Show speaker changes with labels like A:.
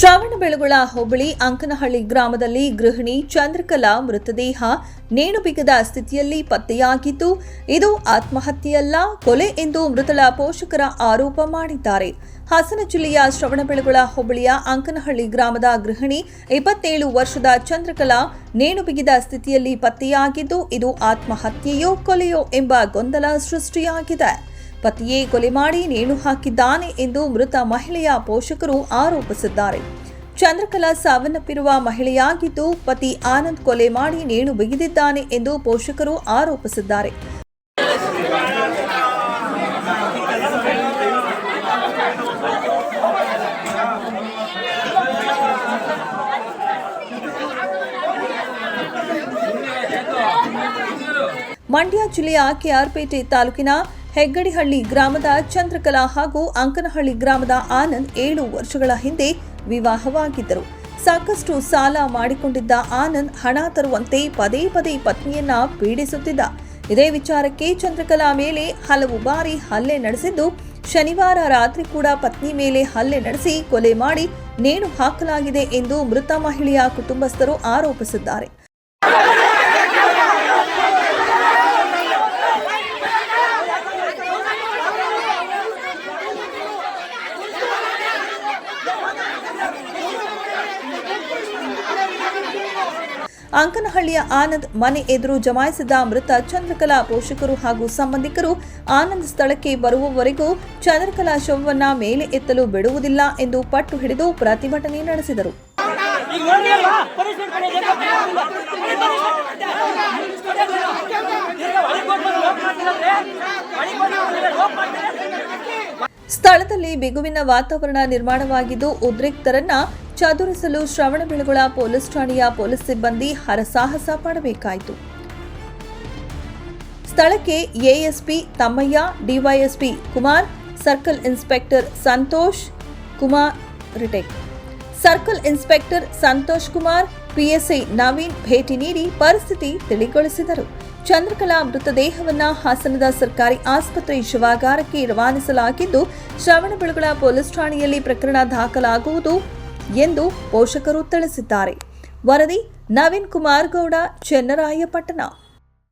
A: ಶ್ರಾವಣಬೆಳಗೊಳ ಹೋಬಳಿ ಅಂಕನಹಳ್ಳಿ ಗ್ರಾಮದಲ್ಲಿ ಗೃಹಿಣಿ ಚಂದ್ರಕಲಾ ಮೃತದೇಹ ನೇಣುಬಿಗದ ಸ್ಥಿತಿಯಲ್ಲಿ ಪತ್ತೆಯಾಗಿದ್ದು, ಇದು ಆತ್ಮಹತ್ಯೆಯಲ್ಲ, ಕೊಲೆ ಎಂದು ಮೃತಳ ಪೋಷಕರ ಆರೋಪ ಮಾಡಿದ್ದಾರೆ. ಹಾಸನ ಜಿಲ್ಲೆಯ ಶ್ರವಣಬೆಳಗೊಳ ಹೋಬಳಿಯ ಅಂಕನಹಳ್ಳಿ ಗ್ರಾಮದ ಗೃಹಿಣಿ ಇಪ್ಪತ್ತೇಳು ವರ್ಷದ ಚಂದ್ರಕಲಾ ನೇಣು ಬಿಗಿದ ಸ್ಥಿತಿಯಲ್ಲಿ ಪತ್ತೆಯಾಗಿದ್ದು, ಇದು ಆತ್ಮಹತ್ಯೆಯೋ, ಕೊಲೆಯೋ ಎಂಬ ಗೊಂದಲ ಸೃಷ್ಟಿಯಾಗಿದೆ. ಪತಿಯೇ ಕೊಲೆ ಮಾಡಿ ನೇಣು ಹಾಕಿದ್ದಾನೆ ಎಂದು ಮೃತ ಮಹಿಳೆಯ ಪೋಷಕರು ಆರೋಪಿಸಿದ್ದಾರೆ. ಚಂದ್ರಕಲಾ ಸಾವನ್ನಪ್ಪಿರುವ ಮಹಿಳೆಯಾಗಿದ್ದು ಪತಿ ಆನಂದ್ ಕೊಲೆ ಮಾಡಿ ನೇಣು ಬಿಗಿದಿದ್ದಾನೆ ಎಂದು ಪೋಷಕರು ಆರೋಪಿಸಿದ್ದಾರೆ. ಮಂಡ್ಯ ಜಿಲ್ಲೆಯ ಕೆಆರ್ಪೇಟೆ ತಾಲೂಕಿನ ಹೆಗ್ಗಡಿಹಳ್ಳಿ ಗ್ರಾಮದ ಚಂದ್ರಕಲಾ ಹಾಗೂ ಅಂಕನಹಳ್ಳಿ ಗ್ರಾಮದ ಆನಂದ್ ಏಳು ವರ್ಷಗಳ ಹಿಂದೆ ವಿವಾಹವಾಗಿದ್ದರು. ಸಾಕಷ್ಟು ಸಾಲ ಮಾಡಿಕೊಂಡಿದ್ದ ಆನಂದ್ ಹಣ ತರುವಂತೆ ಪದೇ ಪದೇ ಪತ್ನಿಯನ್ನ ಪೀಡಿಸುತ್ತಿದ್ದ. ಇದೇ ವಿಚಾರಕ್ಕೆ ಚಂದ್ರಕಲಾ ಮೇಲೆ ಹಲವು ಬಾರಿ ಹಲ್ಲೆ ನಡೆಸಿದ್ದು, ಶನಿವಾರ ರಾತ್ರಿ ಕೂಡ ಪತ್ನಿ ಮೇಲೆ ಹಲ್ಲೆ ನಡೆಸಿ ಕೊಲೆ ಮಾಡಿ ನೇಣು ಹಾಕಲಾಗಿದೆ ಎಂದು ಮೃತ ಮಹಿಳೆಯ ಕುಟುಂಬಸ್ಥರು ಆರೋಪಿಸಿದ್ದಾರೆ. ಅಂಕನಹಳ್ಳಿಯ ಆನಂದ್ ಮನೆ ಎದುರು ಜಮಾಯಿಸಿದ ಮೃತ ಚಂದ್ರಕಲಾ ಪೋಷಕರು ಹಾಗೂ ಸಂಬಂಧಿಕರು ಆನಂದ್ ಸ್ಥಳಕ್ಕೆ ಬರುವವರೆಗೂ ಚಂದ್ರಕಲಾ ಶವವನ್ನ ಮೇಲೆ ಎತ್ತಲು ಬಿಡುವುದಿಲ್ಲ ಎಂದು ಪಟ್ಟು ಹಿಡಿದು ಪ್ರತಿಭಟನೆ ನಡೆಸಿದರು. ಸ್ಥಳದಲ್ಲಿ ಬಿಗುವಿನ ವಾತಾವರಣ ನಿರ್ಮಾಣವಾಗಿದ್ದು ಉದ್ರಿಕ್ತರನ್ನ ಚದುರಿಸಲು ಶ್ರವಣಬೆಳಗೊಳ ಪೊಲೀಸ್ ಠಾಣೆಯ ಪೊಲೀಸ್ ಸಿಬ್ಬಂದಿ ಹರಸಾಹಸ ಪಡಬೇಕಾಯಿತು. ಸ್ಥಳಕ್ಕೆ ASP Thammaiah, DySP Kumar, circle inspector Santosh Kumar ರಿಟೆಕ್ circle inspector Santosh Kumar, PSI Naveen ಭೇಟಿ ನೀಡಿ ಪರಿಸ್ಥಿತಿ ತಿಳಿಗೊಳಿಸಿದರು. ಚಂದ್ರಕಲಾ ಮೃತದೇಹವನ್ನು ಹಾಸನದ ಸರ್ಕಾರಿ ಆಸ್ಪತ್ರೆ ಶಿವಾಗಾರಕ್ಕೆ ರವಾನಿಸಲಾಗಿದ್ದು ಶ್ರವಣಬೆಳಗೊಳ ಪೊಲೀಸ್ ಠಾಣೆಯಲ್ಲಿ ಪ್ರಕರಣ ದಾಖಲಾಗುವುದು. ಎಂದು ಪೋಷಕರು ತಿಳಿಸಿದ್ದಾರೆ. ವರದಿ ನವೀನ್ ಕುಮಾರ್ ಗೌಡ ಚೆನ್ನರಾಯಪಟ್ಟಣ.